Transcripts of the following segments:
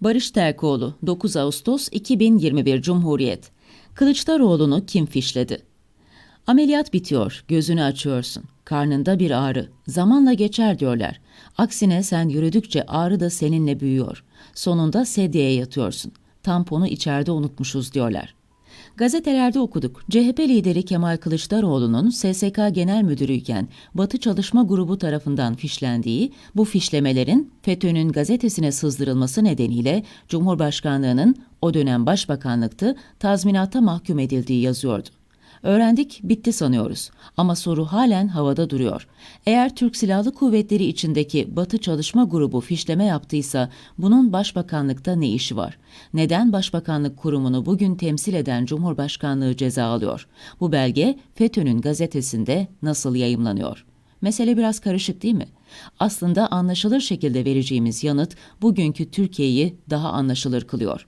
Barış Terkoğlu, 9 Ağustos 2021 Cumhuriyet. Kılıçdaroğlu'nu kim fişledi? Ameliyat bitiyor, gözünü açıyorsun. Karnında bir ağrı. Zamanla geçer diyorlar. Aksine sen yürüdükçe ağrı da seninle büyüyor. Sonunda sedyeye yatıyorsun. Tamponu içeride unutmuşuz diyorlar. Gazetelerde okuduk. CHP lideri Kemal Kılıçdaroğlu'nun SSK Genel Müdürüyken Batı Çalışma Grubu tarafından fişlendiği, bu fişlemelerin FETÖ'nün gazetesine sızdırılması nedeniyle Cumhurbaşkanlığının o dönem başbakanlıktı tazminata mahkum edildiği yazıyordu. Öğrendik, bitti sanıyoruz. Ama soru halen havada duruyor. Eğer Türk Silahlı Kuvvetleri içindeki Batı Çalışma Grubu fişleme yaptıysa bunun başbakanlıkta ne işi var? Neden başbakanlık kurumunu bugün temsil eden Cumhurbaşkanlığı ceza alıyor? Bu belge FETÖ'nün gazetesinde nasıl yayımlanıyor? Mesele biraz karışık değil mi? Aslında anlaşılır şekilde vereceğimiz yanıt bugünkü Türkiye'yi daha anlaşılır kılıyor.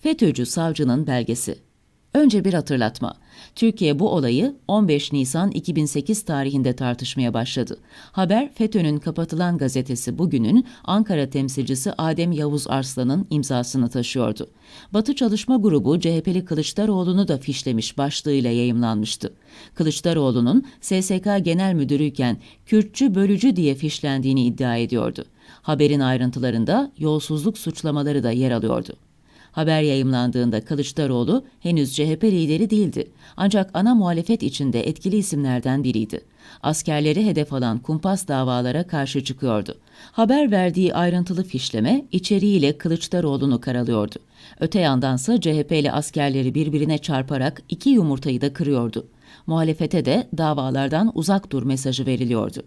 FETÖ'cü savcının belgesi. Önce bir hatırlatma. Türkiye bu olayı 15 Nisan 2008 tarihinde tartışmaya başladı. Haber FETÖ'nün kapatılan gazetesi Bugün'ün Ankara temsilcisi Adem Yavuz Arslan'ın imzasını taşıyordu. Batı Çalışma Grubu CHP'li Kılıçdaroğlu'nu da fişlemiş başlığıyla yayımlanmıştı. Kılıçdaroğlu'nun SSK Genel Müdürüyken Kürtçü bölücü diye fişlendiğini iddia ediyordu. Haberin ayrıntılarında yolsuzluk suçlamaları da yer alıyordu. Haber yayımlandığında Kılıçdaroğlu henüz CHP lideri değildi. Ancak ana muhalefet içinde etkili isimlerden biriydi. Askerleri hedef alan kumpas davalara karşı çıkıyordu. Haber verdiği ayrıntılı fişleme içeriğiyle Kılıçdaroğlu'nu karalıyordu. Öte yandansa CHP'li askerleri birbirine çarparak iki yumurtayı da kırıyordu. Muhalefete de davalardan uzak dur mesajı veriliyordu.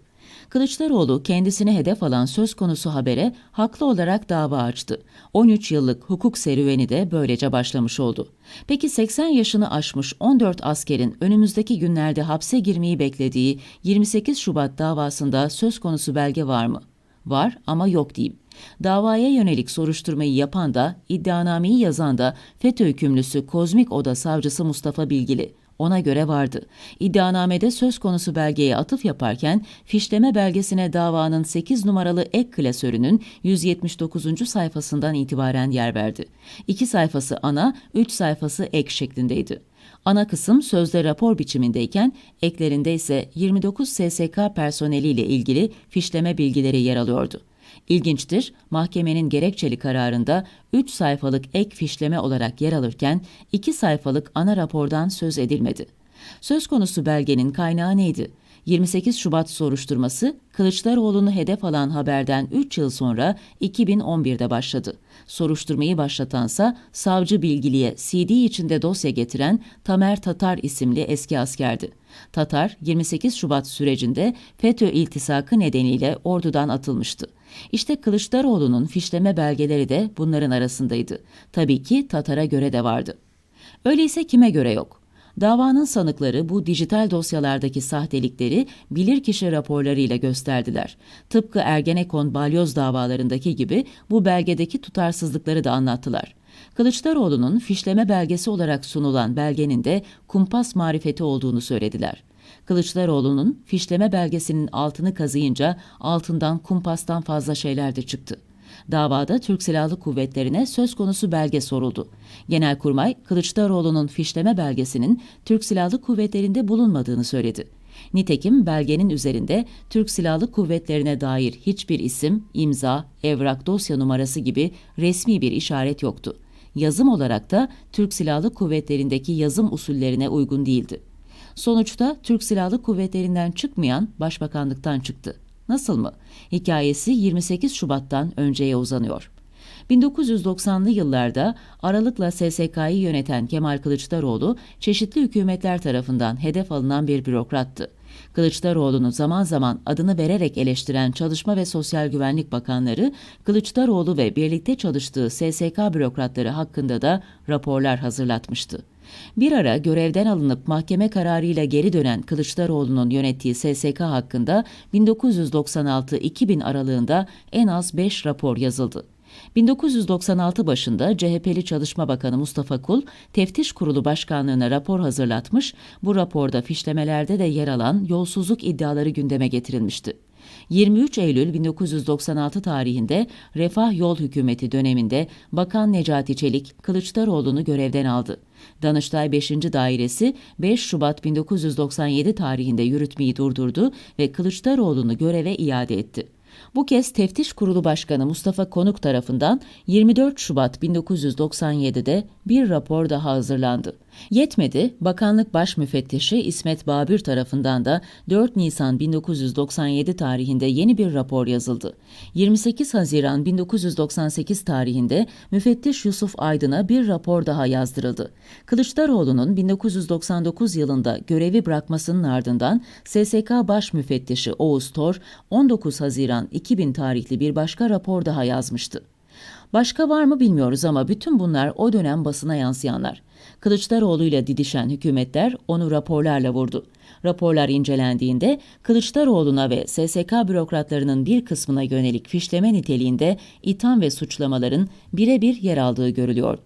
Kılıçdaroğlu kendisine hedef alan söz konusu habere haklı olarak dava açtı. 13 yıllık hukuk serüveni de böylece başlamış oldu. Peki 80 yaşını aşmış 14 askerin önümüzdeki günlerde hapse girmeyi beklediği 28 Şubat davasında söz konusu belge var mı? Var ama yok diyeyim. Davaya yönelik soruşturmayı yapan da, iddianameyi yazan da FETÖ hükümlüsü Kozmik Oda Savcısı Mustafa Bilgili ona göre vardı. İddianamede söz konusu belgeye atıf yaparken fişleme belgesine davanın 8 numaralı ek klasörünün 179. sayfasından itibaren yer verdi. İki sayfası ana, üç sayfası ek şeklindeydi. Ana kısım sözde rapor biçimindeyken eklerinde ise 29 SSK personeliyle ilgili fişleme bilgileri yer alıyordu. İlginçtir, mahkemenin gerekçeli kararında 3 sayfalık ek fişleme olarak yer alırken 2 sayfalık ana rapordan söz edilmedi. Söz konusu belgenin kaynağı neydi? 28 Şubat soruşturması Kılıçdaroğlu'nu hedef alan haberden 3 yıl sonra 2011'de başladı. Soruşturmayı başlatansa savcı bilgiliye CD içinde dosya getiren Tamer Tatar isimli eski askerdi. Tatar 28 Şubat sürecinde FETÖ iltisakı nedeniyle ordudan atılmıştı. İşte Kılıçdaroğlu'nun fişleme belgeleri de bunların arasındaydı. Tabii ki Tatar'a göre de vardı. Öyleyse kime göre yok? Davanın sanıkları bu dijital dosyalardaki sahtelikleri bilirkişi raporlarıyla gösterdiler. Tıpkı Ergenekon balyoz davalarındaki gibi bu belgedeki tutarsızlıkları da anlattılar. Kılıçdaroğlu'nun fişleme belgesi olarak sunulan belgenin de kumpas marifeti olduğunu söylediler. Kılıçdaroğlu'nun fişleme belgesinin altını kazıyınca altından kumpastan fazla şeyler de çıktı. Davada Türk Silahlı Kuvvetleri'ne söz konusu belge soruldu. Genelkurmay, Kılıçdaroğlu'nun fişleme belgesinin Türk Silahlı Kuvvetleri'nde bulunmadığını söyledi. Nitekim belgenin üzerinde Türk Silahlı Kuvvetlerine dair hiçbir isim, imza, evrak dosya numarası gibi resmi bir işaret yoktu. Yazım olarak da Türk Silahlı Kuvvetleri'ndeki yazım usullerine uygun değildi. Sonuçta Türk Silahlı Kuvvetleri'nden çıkmayan başbakanlıktan çıktı. Nasıl mı? Hikayesi 28 Şubat'tan önceye uzanıyor. 1990'lı yıllarda aralıkla SSK'yı yöneten Kemal Kılıçdaroğlu çeşitli hükümetler tarafından hedef alınan bir bürokrattı. Kılıçdaroğlu'nu zaman zaman adını vererek eleştiren Çalışma ve Sosyal Güvenlik Bakanları, Kılıçdaroğlu ve birlikte çalıştığı SSK bürokratları hakkında da raporlar hazırlatmıştı. Bir ara görevden alınıp mahkeme kararıyla geri dönen Kılıçdaroğlu'nun yönettiği SSK hakkında 1996-2000 aralığında en az 5 rapor yazıldı. 1996 başında CHP'li Çalışma Bakanı Mustafa Kul, Teftiş Kurulu Başkanlığı'na rapor hazırlatmış, bu raporda fişlemelerde de yer alan yolsuzluk iddiaları gündeme getirilmişti. 23 Eylül 1996 tarihinde Refah Yol Hükümeti döneminde Bakan Necati Çelik Kılıçdaroğlu'nu görevden aldı. Danıştay 5. Dairesi 5 Şubat 1997 tarihinde yürütmeyi durdurdu ve Kılıçdaroğlu'nu göreve iade etti. Bu kez Teftiş Kurulu Başkanı Mustafa Konuk tarafından 24 Şubat 1997'de bir rapor daha hazırlandı. Yetmedi, Bakanlık Baş Müfettişi İsmet Babür tarafından da 4 Nisan 1997 tarihinde yeni bir rapor yazıldı. 28 Haziran 1998 tarihinde Müfettiş Yusuf Aydın'a bir rapor daha yazdırıldı. Kılıçdaroğlu'nun 1999 yılında görevi bırakmasının ardından SSK Baş Müfettişi Oğuz Tor 19 Haziran 2000 tarihli bir başka rapor daha yazmıştı. Başka var mı bilmiyoruz ama bütün bunlar o dönem basına yansıyanlar. Kılıçdaroğlu ile didişen hükümetler onu raporlarla vurdu. Raporlar incelendiğinde Kılıçdaroğlu'na ve SSK bürokratlarının bir kısmına yönelik fişleme niteliğinde itham ve suçlamaların birebir yer aldığı görülüyor.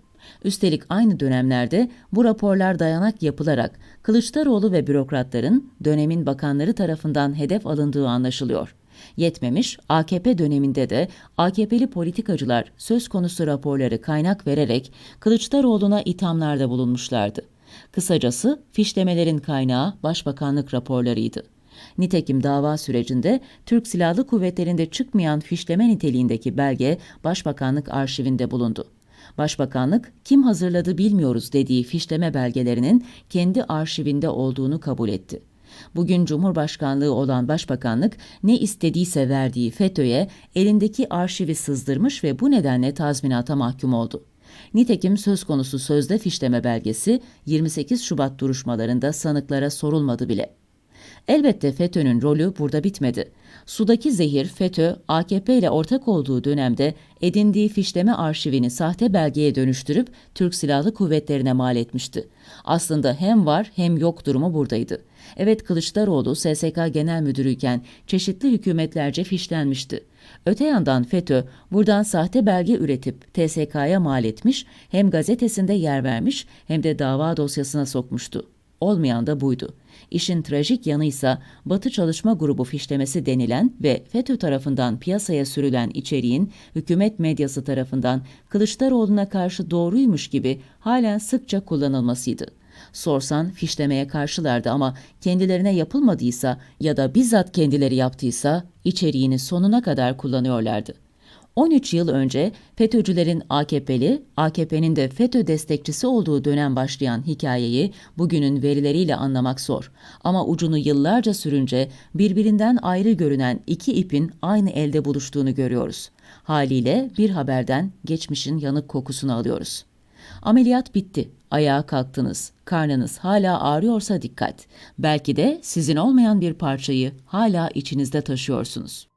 Üstelik aynı dönemlerde bu raporlar dayanak yapılarak Kılıçdaroğlu ve bürokratların dönemin bakanları tarafından hedef alındığı anlaşılıyor. Yetmemiş, AKP döneminde de AKP'li politikacılar söz konusu raporları kaynak vererek Kılıçdaroğlu'na ithamlarda bulunmuşlardı. Kısacası fişlemelerin kaynağı Başbakanlık raporlarıydı. Nitekim dava sürecinde Türk Silahlı Kuvvetleri'nde çıkmayan fişleme niteliğindeki belge Başbakanlık arşivinde bulundu. Başbakanlık kim hazırladı bilmiyoruz dediği fişleme belgelerinin kendi arşivinde olduğunu kabul etti. Bugün Cumhurbaşkanlığı olan Başbakanlık ne istediyse verdiği FETÖ'ye elindeki arşivi sızdırmış ve bu nedenle tazminata mahkum oldu. Nitekim söz konusu sözde fişleme belgesi 28 Şubat duruşmalarında sanıklara sorulmadı bile. Elbette FETÖ'nün rolü burada bitmedi. Sudaki zehir FETÖ, AKP ile ortak olduğu dönemde edindiği fişleme arşivini sahte belgeye dönüştürüp Türk Silahlı Kuvvetlerine mal etmişti. Aslında hem var hem yok durumu buradaydı. Evet Kılıçdaroğlu SSK Genel Müdürüyken çeşitli hükümetlerce fişlenmişti. Öte yandan FETÖ buradan sahte belge üretip TSK'ya mal etmiş, hem gazetesinde yer vermiş hem de dava dosyasına sokmuştu. Olmayan da buydu. İşin trajik yanıysa Batı Çalışma Grubu fişlemesi denilen ve FETÖ tarafından piyasaya sürülen içeriğin hükümet medyası tarafından Kılıçdaroğlu'na karşı doğruymuş gibi halen sıkça kullanılmasıydı. Sorsan fişlemeye karşılardı ama kendilerine yapılmadıysa ya da bizzat kendileri yaptıysa içeriğini sonuna kadar kullanıyorlardı. 13 yıl önce FETÖ'cülerin AKP'li, AKP'nin de FETÖ destekçisi olduğu dönem başlayan hikayeyi bugünün verileriyle anlamak zor. Ama ucunu yıllarca sürünce birbirinden ayrı görünen iki ipin aynı elde buluştuğunu görüyoruz. Haliyle bir haberden geçmişin yanık kokusunu alıyoruz. Ameliyat bitti. Ayağa kalktınız. Karnınız hala ağrıyorsa dikkat. Belki de sizin olmayan bir parçayı hala içinizde taşıyorsunuz.